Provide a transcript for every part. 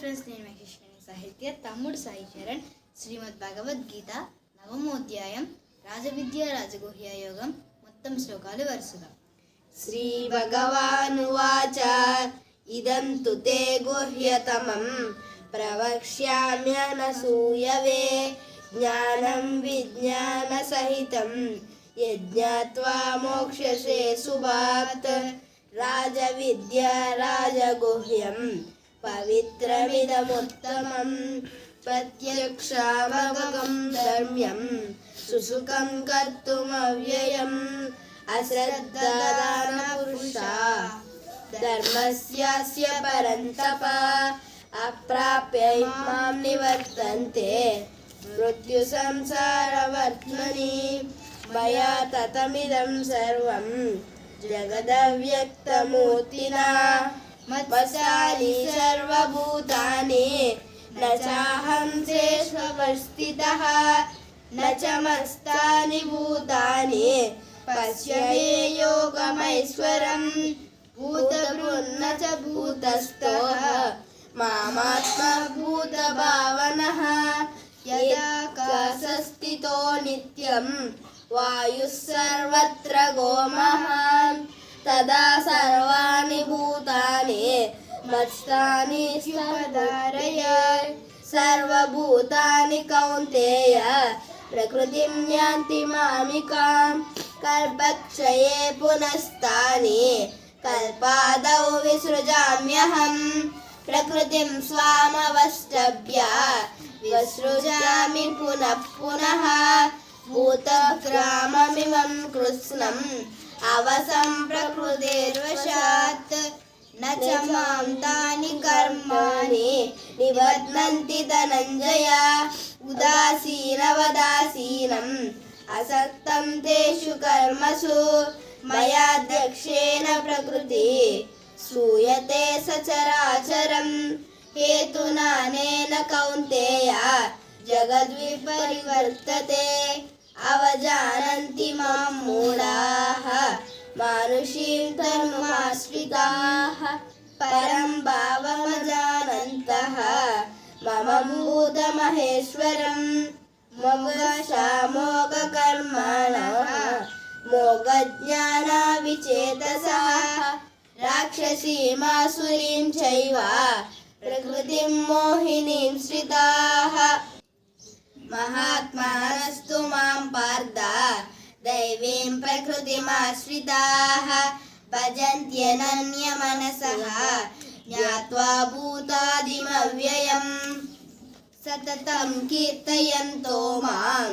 Friends నేను మహేశ్వరి సాహిత్య తమ్ముడు సాయి చరణ్ శ్రీమద్ భగవద్గీత నవమోధ్యాయం రాజవిద్య రాజగుహ్య యోగం మొత్తం శ్లోకాలు వరుసగా. శ్రీ భగవానువాచ ఇదం తు తే గుహ్యతమం ప్రవక్ష్యామ్యనసూయవే జ్ఞానం విజ్ఞాన సహితం యజ్ఞాత్వా మోక్షసే సుభాత్ రాజవిద్య రాజగుహ్యం पवित्रमिदमुत्तमं प्रत्यक्षावगं धर्म्यं सुसुखं कर्तुमव्ययम् अश्रद्धादानपुरुषा धर्मस्यास्य परन्तप अप्राप्य मां निवर्तन्ते मृत्युसंसारवर्त्मनि मया ततमिदं सर्वं जगदव्यक्तमूर्तिना मत्सानि सर्वभूतानि न चाहं शेष्वस्थितः न च मस्तानि भूतानि पश्य मे योगमैश्वरम् भूतभृन्न च भूतस्थः मामात्मा भूतभावनः यदाकाशस्थितो नित्यं वायुः सर्वत्र गोमहान् तदा सर्वाणि भूतानि मत्स्थानि स्वधारय सर्वभूतानि कौन्तेय प्रकृतिं यान्ति मामिकां कल्पक्षये पुनस्तानि कल्पादौ विसृजाम्यहम् प्रकृतिं स्वामवष्टभ्य विसृजामि पुनः पुनः भूतग्राममिमं कृत्स्नम् अवसं प्रकृतिर्वशात् न च मां तानि कर्माणि निबध्नन्ति धनञ्जय उदासीनवदासीनम् असक्तं तेषु कर्मसु मयाध्यक्षेण प्रकृति श्रूयते सचराचरम् हेतुनानेन कौन्तेय जगद्विपरिवर्तते अवजानन्ति मां मूढाः मानुषीं धर्माश्रिताः परं भावमजानन्तः मम भूतमहेश्वरम् मोगशामोगकर्मणः मोगज्ञानविचेतसः राक्षसीमासुरीं चैव प्रकृतिं मोहिनीं श्रिताः महात्मानस्तु मां पार्थ दैवीं प्रकृतिमाश्रिताः भजन्त्यनन्यमनसः ज्ञात्वा भूतादिमव्ययम् सततं कीर्तयन्तो मां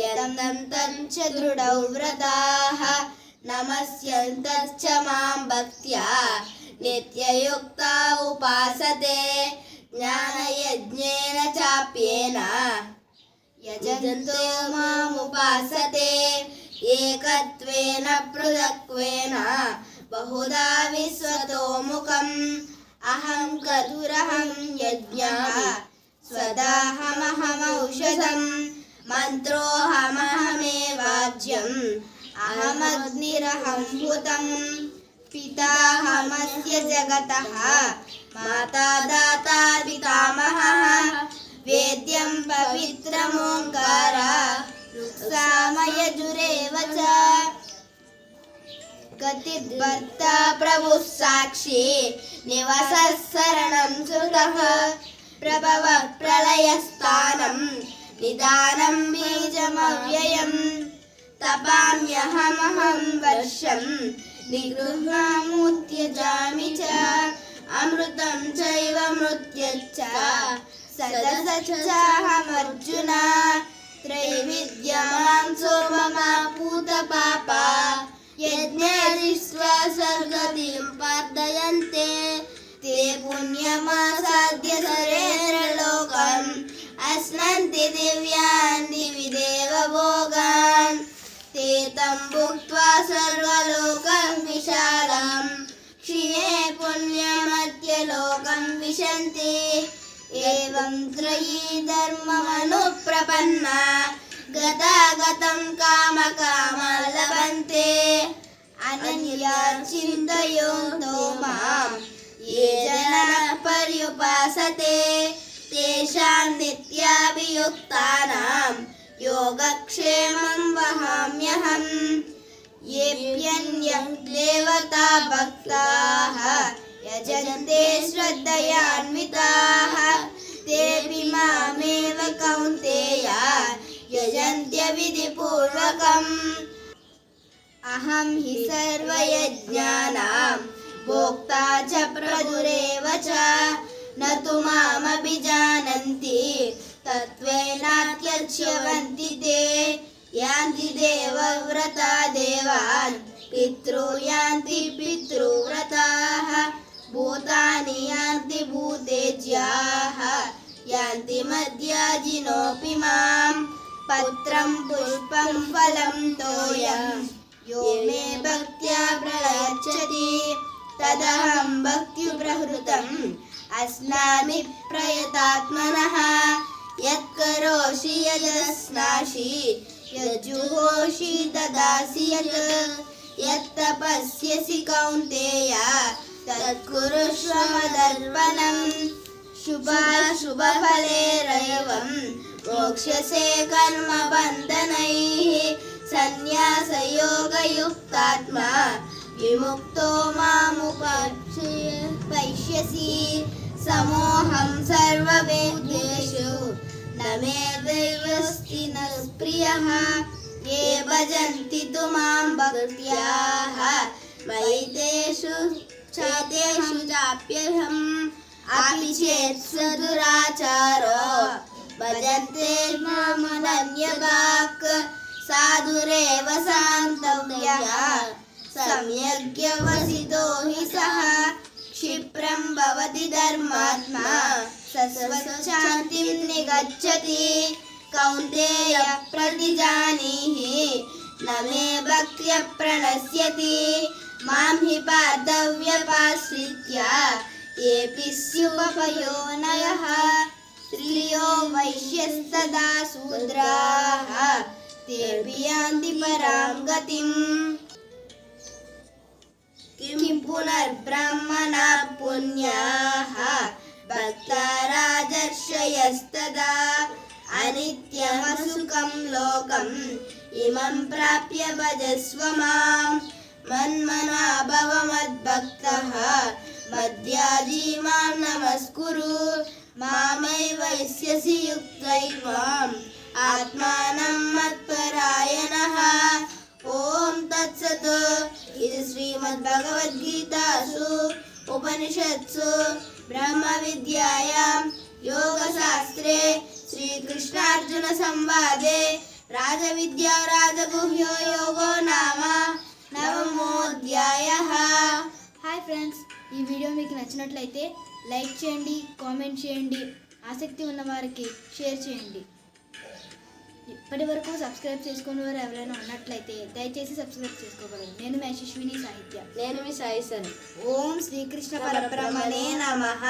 यदन्तं च दृढौ व्रताः नमस्यन्तश्च मां भक्त्या नित्ययुक्ता उपासते ज्ञानयज्ञेन चाप्येन यजन्तो मामुपासते एकत्वेन पृथक्त्वेन बहुधा विश्वतोमुखम् अहं कतुरहं यज्ञः स्वदाहमहमौषधम्। मन्त्रोऽहमहमेवाज्यम्। अहमग्निरहं भूतम्। पिताहमस्य जगतः। माता दाता पितामहः। वेद्यं पवित्रमोङ्कार। रुक्सामयजुरेव च गतिर्भर्ता प्रभुः साक्षी निवसः शरणं सुतः प्रभवः प्रलयस्थानं निदानं बीजमव्ययम् तपाम्यहमहं वर्षं निगृह्णामुत्यजामि च अमृतं चैव मृत्यच्च सदसच्चाहमर्जुन त्रैविद्यमां सोममा पूतपापा यज्ञरिष्वा सर्गतिं पार्दयन्ते ते पुण्यमासाद्य सरेन्द्रलोकम् अश्नन्ति दिव्यान् दिवि देवभोगान् ते तं भुक्त्वा सर्वलोकं विशालम् क्षीणे पुण्यमत्यलोकं विशन्ति एवं त्रयी धर्ममनुप्रपन्ना गतागतं कामकामा लभन्ते अनन्या चिन्तयन्तो मां ये जनाः पर्युपासते नित्याभियुक्तानां योगक्षेमं वहाम्यहम् येऽप्यन्यं देवता भक्ताः यजन्ते श्रद्धयान्विताः तेऽपि मामेव कौन्तेय यजन्त्यविधिपूर्वकम्। अहं हि सर्वयज्ञानां भोक्ता च प्रभुरेव च। न तु मामभिजानन्ति तत्त्वेनात्यच्यवन्ति ते। यान्ति देवव्रता देवान् पितृ यान्ति पितृव्रताः भूतानि यान्ति भूतेज्याः यान्ति मद्याजिनोऽपि माम्। पत्रं पुष्पं फलं तोयम्। यो मे भक्त्या प्रयच्छति, तदहं भक्त्युप्रहृतम् अस्नामि प्रयतात्मनः, यत्करोषि यदस्नासि, यज्जुहोषि ददासि यत्। यत्तपस्यसि कौन्तेय तत्कुरुष्व मदर्पणम् शुभाशुभफलेरैवं मोक्ष्यसे कर्मबन्धनैः सन्न्यासयोगयुक्तात्मा विमुक्तो मामुपैष्यसि समोऽहं सर्ववेदेषु न मे दैवस्ति न प्रियः ये भजन्ति तु मां भक्त्याः मयि तेषु चैतेषु चाप्यहम् अपि चेत् स दुराचारो भजन्ते मामनन्यवाक् साधुरेव सान्तव्यः। सम्यग्यवसितो हि सः। क्षिप्रं भवति धर्मात्मा। सस्वच्छान्तिं निगच्छति। कौन्तेय प्रतिजानीहि। न मे भक्त्य प्रणश्यति। मां हि पार्थव्यपाश्रित्य येऽपि स्युपपयोनयः स्त्रियो वैश्यस्तदा शूद्राः तेऽपि यान्ति परां गतिम् किं पुनर्ब्रह्मणा पुण्याः भक्ता राजर्षयस्तदा अनित्यमसुखं लोकम् इमं प्राप्य भजस्व माम् मन्मना भव मद्भक्तः मद्याजी मां नमस्कुरु मामैवैष्यसि युक्त्यै माम् आत्मानं मत्परायणः ॐ तत्सत् इति श्रीमद्भगवद्गीतासु उपनिषत्सु ब्रह्मविद्यायां योगशास्त्रे श्रीकृष्णार्जुनसंवादे राजविद्या राजगुह्यो योगो नाम నవమోధ్యాయ. హాయ్ ఫ్రెండ్స్ ఈ వీడియో మీకు నచ్చినట్లయితే లైక్ చేయండి కామెంట్ చేయండి ఆసక్తి ఉన్న వారికి షేర్ చేయండి. ఇప్పటి వరకు సబ్స్క్రైబ్ చేసుకుని వారు ఎవరైనా ఉన్నట్లయితే దయచేసి సబ్స్క్రైబ్ చేసుకోగలరు. నేను మీ యశస్విని సాహిత్య. నేను మీ సాయిసన్ ఓం శ్రీకృష్ణ పరబ్రహ్మణే నమః.